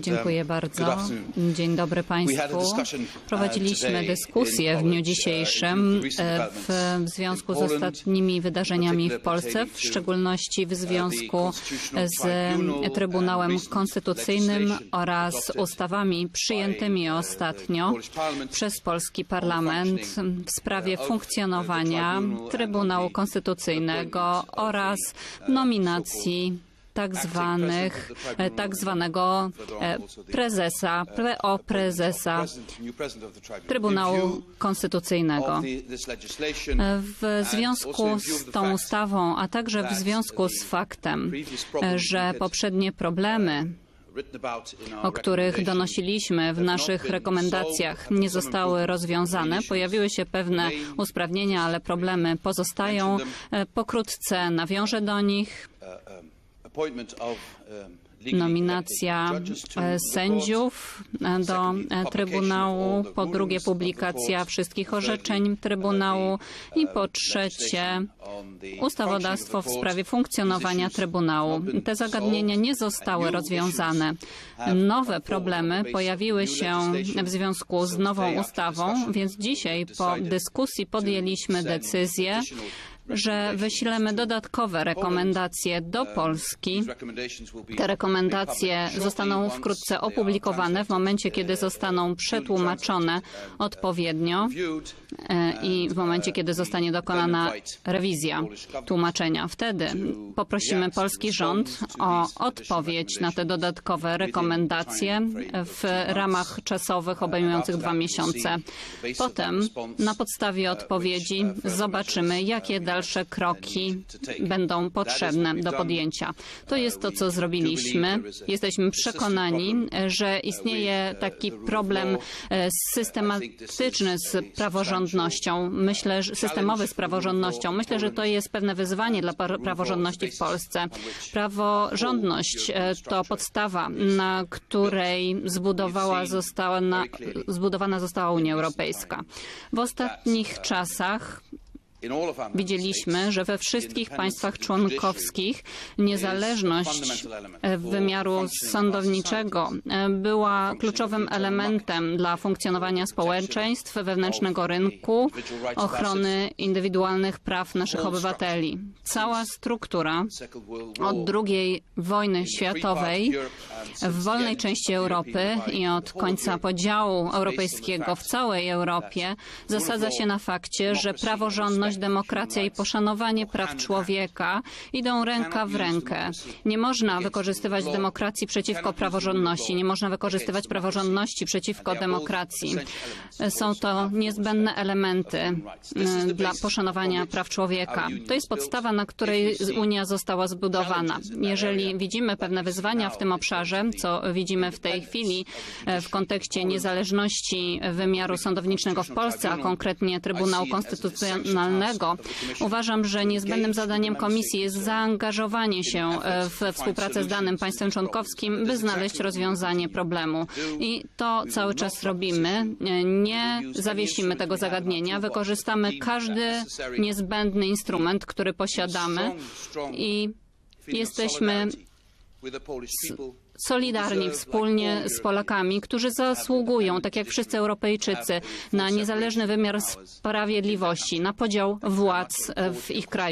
Dziękuję bardzo. Dzień dobry Państwu. Prowadziliśmy dyskusję w dniu dzisiejszym e, w związku z ostatnimi wydarzeniami w Polsce, w szczególności w związku z Trybunałem Konstytucyjnym oraz ustawami przyjętymi ostatnio przez polski parlament w sprawie funkcjonowania Trybunału Konstytucyjnego oraz nominacji tak zwanych, e, tak zwanego e, prezesa, PO prezesa Trybunału Konstytucyjnego. E, W związku z tą ustawą, a także w związku z faktem, że poprzednie problemy o których donosiliśmy w naszych rekomendacjach, nie zostały rozwiązane. Pojawiły się pewne usprawnienia, ale problemy pozostają. Pokrótce nawiążę do nich appointment of nominacja e, sędziów e, do e, Trybunału, po drugie publikacja wszystkich orzeczeń Trybunału i po trzecie ustawodawstwo w sprawie funkcjonowania Trybunału. Te zagadnienia nie zostały rozwiązane. Nowe problemy pojawiły się w związku z nową ustawą, więc dzisiaj po dyskusji podjęliśmy decyzję, że wyślemy dodatkowe rekomendacje do Polski. Te rekomendacje zostaną wkrótce opublikowane w momencie, kiedy zostaną przetłumaczone odpowiednio e, i w momencie, kiedy zostanie dokonana rewizja tłumaczenia. Wtedy poprosimy polski rząd o odpowiedź na te dodatkowe rekomendacje w ramach czasowych obejmujących dwa miesiące. Potem na podstawie odpowiedzi zobaczymy, jakie dalsze kroki będą potrzebne do podjęcia. To jest to, co zrobiliśmy. Jesteśmy przekonani, że istnieje taki problem e, systematyczny z praworządnością. Myślę, że systemowy z praworządnością. Myślę, że to jest pewne wyzwanie dla praworządności w Polsce. Praworządność e, to podstawa, na której zbudowała została na, zbudowana została Unia Europejska. W ostatnich czasach Widzieliśmy, że we wszystkich państwach członkowskich niezależność wymiaru sądowniczego była kluczowym elementem dla funkcjonowania społeczeństw, wewnętrznego rynku, ochrony indywidualnych praw naszych obywateli. Cała struktura od II wojny światowej w wolnej części Europy i od końca podziału europejskiego w całej Europie zasadza się na fakcie, że praworządność wolność, demokracja i poszanowanie praw człowieka idą ręka w rękę. Nie można wykorzystywać demokracji przeciwko praworządności, nie można wykorzystywać praworządności przeciwko demokracji. Są to niezbędne elementy y, dla poszanowania praw człowieka. To jest podstawa, na której Unia została zbudowana. Jeżeli widzimy pewne wyzwania w tym obszarze, co widzimy w tej chwili y, w kontekście niezależności wymiaru sądowniczego w Polsce, a konkretnie Trybunału Konstytucyjnego, Uważam, że niezbędnym zadaniem Komisji jest zaangażowanie się e, w współpracę z danym państwem członkowskim, by znaleźć rozwiązanie problemu. I to cały czas robimy. Nie zawiesimy tego zagadnienia. Wykorzystamy każdy niezbędny instrument, który posiadamy i jesteśmy solidarni wspólnie z Polakami, którzy zasługują, tak jak wszyscy Europejczycy, na niezależny wymiar sprawiedliwości, na podział władz w ich kraju.